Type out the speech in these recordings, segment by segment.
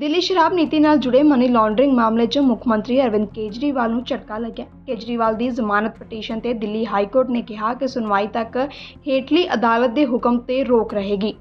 ਦਿੱਲੀ ਸ਼ਰਾਬ ਨੀਤੀ ਨਾਲ ਜੁੜੇ ਮਨੀ ਲਾਂਡਰਿੰਗ ਮਾਮਲੇ 'ਚ ਮੁੱਖ ਮੰਤਰੀ ਅਰਵਿੰਦ ਕੇਜਰੀਵਾਲ ਨੂੰ ਝਟਕਾ ਲੱਗਿਆ। ਕੇਜਰੀਵਾਲ ਦੀ ਜ਼ਮਾਨਤ ਪਟੀਸ਼ਨ ਤੇ ਦਿੱਲੀ ਹਾਈ ਕੋਰਟ ਨੇ ਕਿਹਾ ਕਿ ਸੁਣਵਾਈ ਤੱਕ ਹੇਠਲੀ ਅਦਾਲਤ ਦੇ ਹੁਕਮ ਤੇ ਰੋਕ ਰਹੇਗੀ।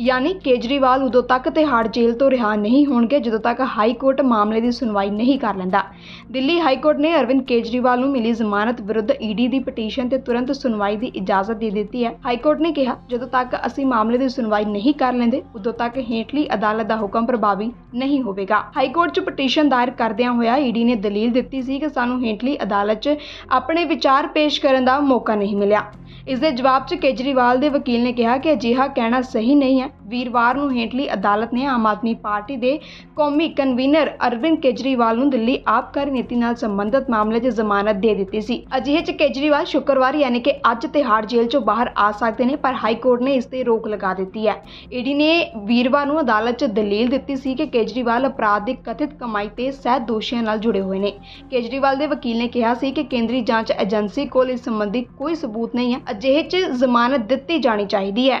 ਯਾਨੀ ਕੇਜਰੀਵਾਲ ਉਦੋਂ ਤੱਕ ਤਿਹਾੜ ਜੇਲ੍ਹ ਤੋਂ ਰਿਹਾ ਨਹੀਂ ਹੋਣਗੇ, ਜਦੋਂ ਤੱਕ ਹਾਈ ਕੋਰਟ ਮਾਮਲੇ ਦੀ ਸੁਣਵਾਈ ਨਹੀਂ ਕਰ ਲੈਂਦਾ। ਦਿੱਲੀ ਹਾਈ ਕੋਰਟ ਨੇ ਅਰਵਿੰਦ ਕੇਜਰੀਵਾਲ ਨੂੰ ਮਿਲੀ ਜ਼ਮਾਨਤ ਵਿਰੁੱਧ ਈਡੀ ਦੀ ਪਟੀਸ਼ਨ ਤੇ ਤੁਰੰਤ ਸੁਣਵਾਈ ਦੀ ਇਜਾਜ਼ਤ ਦੇ ਦਿੱਤੀ ਹੈ। ਹਾਈ ਕੋਰਟ ਨੇ ਕਿਹਾ, ਜਦੋਂ ਤੱਕ ਅਸੀਂ ਮਾਮਲੇ ਦੀ ਸੁਣਵਾਈ ਨਹੀਂ ਕਰ ਲੈਂਦੇ, ਉਦੋਂ ਤੱਕ ਹੇਠਲੀ ਅਦਾਲਤ ਦਾ ਹੁਕਮ ਪ੍ਰਭਾਵੀ ਨਹੀਂ ਹੋਵੇਗਾ। ਹਾਈ ਕੋਰਟ 'ਚ ਪਟੀਸ਼ਨ ਦਾਇਰ ਕਰਦਿਆਂ ਹੋਇਆ ਈਡੀ ਨੇ ਦਲੀਲ ਦਿੱਤੀ ਸੀ ਕਿ ਸਾਨੂੰ ਹੇਠਲੀ ਅਦਾਲਤ 'ਚ ਆਪਣੇ ਵਿਚਾਰ ਪੇਸ਼ ਕਰਨ ਦਾ ਮੌਕਾ ਨਹੀਂ ਮਿਲਿਆ। ਇਸ ਦੇ ਜਵਾਬ 'ਚ ਕੇਜਰੀਵਾਲ ਦੇ ਵਕੀਲ ਨੇ ਕਿਹਾ ਕਿ ਅਜਿਹਾ ਕਹਿਣਾ ਸਹੀ ਨਹੀਂ ਹੈ। ਵੀਰਵਾਰ ਨੂੰ ਹੇਠਲੀ ਅਦਾਲਤ ਨੇ ਆਮ ਆਦਮੀ ਪਾਰਟੀ ਦੇ ਕੌਮੀ ਕਨਵੀਨਰ ਅਰਵਿੰਦ ਕੇਜਰੀਵਾਲ ਨੂੰ ਦਿੱਲੀ ਆਬਕਾਰੀ ਨੀਤੀ ਨਾਲ ਸੰਬੰਧਿਤ ਮਾਮਲੇ 'ਚ ਜ਼ਮਾਨਤ ਦੇ ਦਿੱਤੀ ਸੀ। ਅਜਿਹੇ 'ਚ ਕੇਜਰੀਵਾਲ ਸ਼ੁੱਕਰਵਾਰ ਯਾਨੀ ਕਿ ਅੱਜ ਤਿਹਾੜ ਜੇਲ੍ਹ 'ਚੋਂ ਬਾਹਰ ਆ ਸਕਦੇ ਨੇ, ਪਰ ਹਾਈ ਕੋਰਟ ਨੇ ਇਸ ਤੇ ਰੋਕ ਲਗਾ ਦਿੱਤੀ ਹੈ। ਈਡੀ ਨੇ ਵੀਰਵਾਰ ਨੂੰ ਅਦਾਲਤ 'ਚ ਦਲੀਲ ਦਿੱਤੀ ਸੀ ਕਿ ਕੇਜਰੀਵਾਲ ਅਪਰਾਧ ਦੀ ਕਥਿਤ ਕਮਾਈ ਤੇ ਸਹਿ ਦੋਸ਼ੀਆਂ ਨਾਲ ਜੁੜੇ ਹੋਏ ਨੇ। ਕੇਜਰੀਵਾਲ ਦੇ ਵਕੀਲ ਨੇ ਕਿਹਾ ਸੀ ਕਿ ਕੇਂਦਰੀ ਜਾਂਚ ਏਜੰਸੀ ਕੋਲ ਇਸ ਸੰਬੰਧੀ ਕੋਈ ਸਬੂਤ ਨਹੀਂ ਹੈ। ਅਜਿਹੇ 'ਚ ਜ਼ਮਾਨਤ ਦਿੱਤੀ ਜਾਣੀ ਚਾਹੀਦੀ ਹੈ।